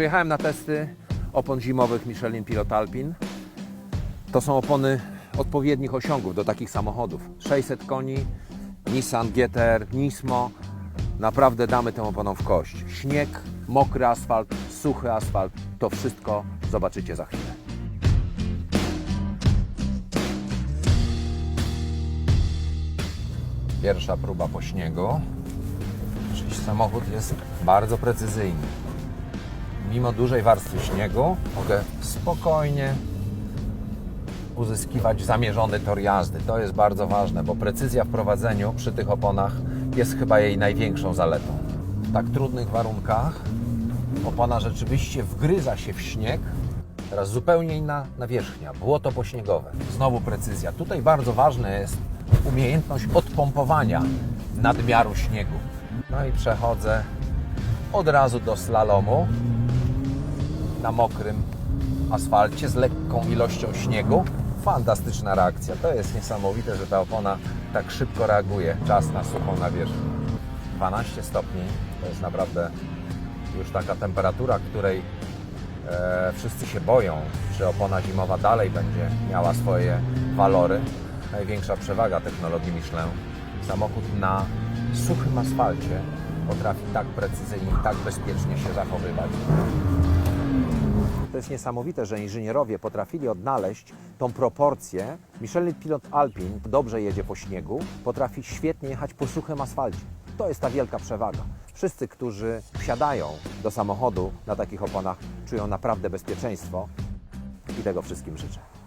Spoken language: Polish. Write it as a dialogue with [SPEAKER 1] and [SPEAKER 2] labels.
[SPEAKER 1] Przyjechałem na testy opon zimowych Michelin Pilot Alpin. To są opony odpowiednich osiągów do takich samochodów. 600 koni, Nissan GTR, Nismo. Naprawdę damy tym oponom w kość. Śnieg, mokry asfalt, suchy asfalt, to wszystko zobaczycie za chwilę. Pierwsza próba po śniegu. Czyli samochód jest bardzo precyzyjny. Mimo dużej warstwy śniegu mogę spokojnie uzyskiwać zamierzony tor jazdy. To jest bardzo ważne, bo precyzja w prowadzeniu przy tych oponach jest chyba jej największą zaletą. W tak trudnych warunkach opona rzeczywiście wgryza się w śnieg. Teraz zupełnie inna nawierzchnia, błoto pośniegowe. Znowu precyzja. Tutaj bardzo ważna jest umiejętność odpompowania nadmiaru śniegu. No i przechodzę od razu do slalomu na mokrym asfalcie z lekką ilością śniegu. Fantastyczna reakcja. To jest niesamowite, że ta opona tak szybko reaguje. Czas na suchą nawierzchnię. 12 stopni to jest naprawdę już taka temperatura, której e, wszyscy się boją, czy opona zimowa dalej będzie miała swoje walory. Największa przewaga technologii Michelin. Samochód na suchym asfalcie potrafi tak precyzyjnie i tak bezpiecznie się zachowywać. To jest niesamowite, że inżynierowie potrafili odnaleźć tą proporcję. Michelin Pilot Alpin dobrze jedzie po śniegu, potrafi świetnie jechać po suchym asfalcie. To jest ta wielka przewaga. Wszyscy, którzy wsiadają do samochodu na takich oponach, czują naprawdę bezpieczeństwo i tego wszystkim życzę.